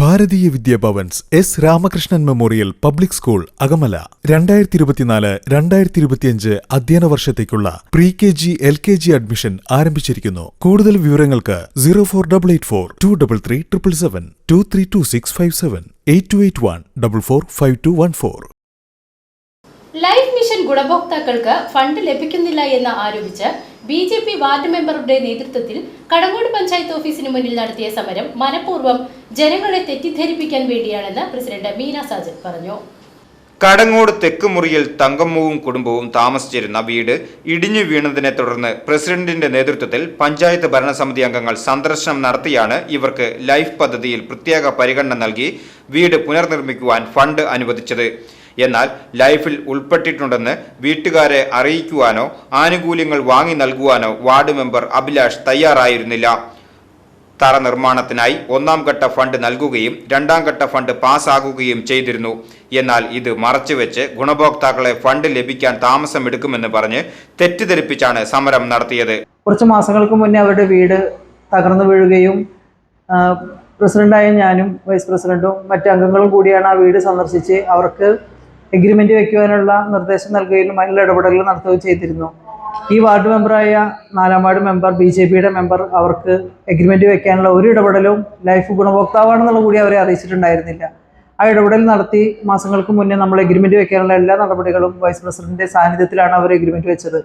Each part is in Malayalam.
Bharatiya Vidyabhavans S Ramakrishnan memorial public school Akamala. രണ്ടായിരത്തി ഇരുപത്തിനാല് രണ്ടായിരത്തി ഇരുപത്തിയഞ്ച് അധ്യയന വർഷത്തേക്കുള്ള pre K G L K G admission ആരംഭിച്ചിരിക്കുന്നു. കൂടുതൽ വിവരങ്ങൾക്ക് zero four double eight four two double three triple seven two three two six five seven eight two eight one double four five two one four life mission ഗുണഭോക്താക്കൾക്ക് ഫണ്ട് ലഭിക്കുന്നില്ല എന്ന് ആരോപിച്ച് ബി ജെ പി വാർഡ് മെമ്പറുടെ നേതൃത്വത്തിൽ കടങ്ങോട് പഞ്ചായത്ത് ഓഫീസിന് മുന്നിൽ നടത്തിയ സമരം മനഃപൂർവം ജനങ്ങളെ തെറ്റിദ്ധരിപ്പിക്കാൻ വേണ്ടിയാണെന്ന് പ്രസിഡന്റ് മീന സാജൻ പറഞ്ഞു. കടങ്ങോട് തെക്കുമുറിയിൽ തങ്കമ്മവും കുടുംബവും താമസിച്ചിരുന്ന വീട് ഇടിഞ്ഞു വീണതിനെ തുടർന്ന് പ്രസിഡന്റിന്റെ നേതൃത്വത്തിൽ പഞ്ചായത്ത് ഭരണസമിതി അംഗങ്ങൾ സന്ദർശനം നടത്തിയാണ് ഇവർക്ക് ലൈഫ് പദ്ധതിയിൽ പ്രത്യേക പരിഗണന നൽകി വീട് പുനർനിർമ്മിക്കുവാൻ ഫണ്ട് അനുവദിച്ചത്. എന്നാൽ ലൈഫിൽ ഉൾപ്പെട്ടിട്ടുണ്ടെന്ന് വീട്ടുകാരെ അറിയിക്കുവാനോ ആനുകൂല്യങ്ങൾ വാങ്ങി നൽകുവാനോ വാർഡ് മെമ്പർ അഭിലാഷ് തയ്യാറായിരുന്നില്ല. തറ നിർമ്മാണത്തിനായി ഒന്നാം ഘട്ട ഫണ്ട് നൽകുകയും രണ്ടാം ഘട്ട ഫണ്ട് പാസ്സാകുകയും ചെയ്തിരുന്നു. എന്നാൽ ഇത് മറച്ചുവെച്ച് ഗുണഭോക്താക്കളെ ഫണ്ട് ലഭിക്കാൻ താമസമെടുക്കുമെന്ന് പറഞ്ഞ് തെറ്റിദ്ധരിപ്പിച്ചാണ് സമരം നടത്തിയത്. കുറച്ച് മാസങ്ങൾക്ക് മുന്നേ അവരുടെ വീട് തകർന്നു വീഴുകയും പ്രസിഡന്റായ ഞാനും വൈസ് പ്രസിഡന്റും മറ്റ് അംഗങ്ങളും കൂടിയാണ് ആ വീട് സന്ദർശിച്ച് അവർക്ക് എഗ്രിമെന്റ് വെക്കുവാനുള്ള നിർദ്ദേശം നൽകുകയും അതിനുള്ള ഇടപെടലുകൾ നടത്തുകയും ചെയ്തിരുന്നു. ഈ വാർഡ് മെമ്പറായ നാലാം വാർഡ് മെമ്പർ ബി ജെ പിയുടെ മെമ്പർ അവർക്ക് എഗ്രിമെന്റ് വെക്കാനുള്ള ഒരു ഇടപെടലും ലൈഫ് ഗുണഭോക്താവാണെന്നുള്ള കൂടി അവരെ അറിയിച്ചിട്ടുണ്ടായിരുന്നില്ല. ആ ഇടപെടൽ നടത്തി മാസങ്ങൾക്ക് മുന്നേ നമ്മൾ എഗ്രിമെന്റ് വെക്കാനുള്ള എല്ലാ നടപടികളും വൈസ് പ്രസിഡന്റിന്റെ സാന്നിധ്യത്തിലാണ് അവർ എഗ്രിമെന്റ് വെച്ചത്.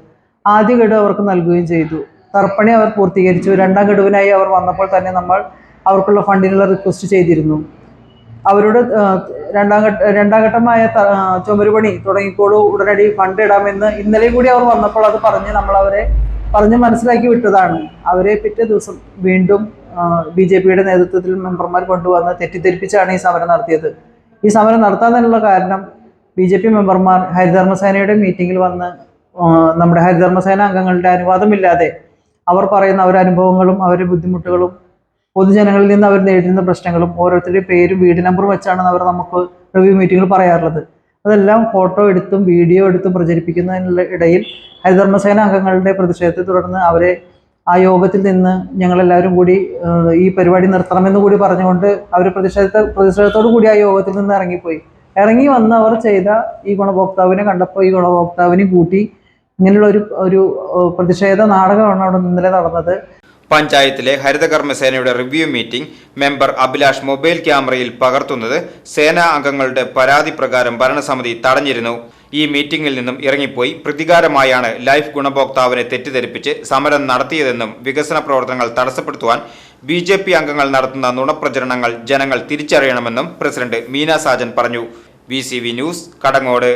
ആദ്യ ഗഡു അവർക്ക് നൽകുകയും ചെയ്തു. തർപ്പണി അവർ പൂർത്തീകരിച്ചു. രണ്ടാം ഗഡുവിനായി അവർ വന്നപ്പോൾ തന്നെ നമ്മൾ അവർക്കുള്ള ഫണ്ടിനുള്ള റിക്വസ്റ്റ് ചെയ്തിരുന്നു. അവരോട് രണ്ടാം ഘട്ട രണ്ടാം ഘട്ടമായ ചുമരുപണി തുടങ്ങിക്കോളൂ ഉടനടി ഫണ്ട് ഇടാമെന്ന് ഇന്നലെ കൂടി അവർ വന്നപ്പോൾ അത് പറഞ്ഞ് നമ്മൾ അവരെ പറഞ്ഞ് മനസ്സിലാക്കി വിട്ടതാണ്. അവരെ പിറ്റേ ദിവസം വീണ്ടും ബി ജെ പിയുടെ നേതൃത്വത്തിൽ മെമ്പർമാർ കൊണ്ടുവന്ന് തെറ്റിദ്ധരിപ്പിച്ചാണ് ഈ സമരം നടത്തിയത്. ഈ സമരം നടത്താനുള്ള കാരണം ബി ജെ പി മെമ്പർമാർ ഹരിധർമ്മസേനയുടെ മീറ്റിങ്ങിൽ വന്ന് നമ്മുടെ ഹരിധർമ്മസേന അംഗങ്ങളുടെ അനുവാദമില്ലാതെ അവർ പറയുന്ന അവരുടെ അനുഭവങ്ങളും അവരുടെ ബുദ്ധിമുട്ടുകളും പൊതുജനങ്ങളിൽ നിന്ന് അവർ നേരിടുന്ന പ്രശ്നങ്ങളും ഓരോരുത്തരുടെയും പേരും വീട് നമ്പറും വെച്ചാണ് അവർ നമുക്ക് റിവ്യൂ മീറ്റിങ്ങിൽ പറയാറുള്ളത്. അതെല്ലാം ഫോട്ടോ എടുത്തും വീഡിയോ എടുത്തും പ്രചരിപ്പിക്കുന്നതിനുള്ള ഇടയിൽ ഹരിധർമ്മസേന അംഗങ്ങളുടെ പ്രതിഷേധത്തെ തുടർന്ന് അവരെ ആ യോഗത്തിൽ നിന്ന് ഞങ്ങളെല്ലാവരും കൂടി ഈ പരിപാടി നിർത്തണമെന്ന് കൂടി പറഞ്ഞുകൊണ്ട് അവർ പ്രതിഷേധത്തെ പ്രതിഷേധത്തോടു കൂടി ആ യോഗത്തിൽ നിന്ന് ഇറങ്ങിപ്പോയി. ഇറങ്ങി വന്ന് അവർ ചെയ്ത ഈ ഗുണഭോക്താവിനെ കണ്ടപ്പോൾ ഈ ഗുണഭോക്താവിനെ കൂട്ടി ഇങ്ങനെയുള്ള ഒരു ഒരു പ്രതിഷേധ നാടകമാണ് അവിടെ ഇന്നലെ നടന്നത്. പഞ്ചായത്തിലെ ഹരിതകർമ്മസേനയുടെ review meeting member Abhilash mobile ക്യാമറയിൽ പകർത്തുന്നത് സേനാ അംഗങ്ങളുടെ പരാതി പ്രകാരം ഭരണസമിതി തടഞ്ഞിരുന്നു. ഈ മീറ്റിംഗിൽ നിന്നും ഇറങ്ങിപ്പോയി. പ്രതികാരമായാണ് ലൈഫ് ഗുണഭോക്താവിനെ തെറ്റിദ്ധരിപ്പിച്ച് സമരം നടത്തിയതെന്നും വികസന പ്രവർത്തനങ്ങൾ തടസ്സപ്പെടുത്തുവാൻ ബി ജെ പി അംഗങ്ങൾ നടത്തുന്ന നുണപ്രചരണങ്ങൾ ജനങ്ങൾ തിരിച്ചറിയണമെന്നും പ്രസിഡന്റ് മീനാ സാജൻ പറഞ്ഞു. V news Kadangode.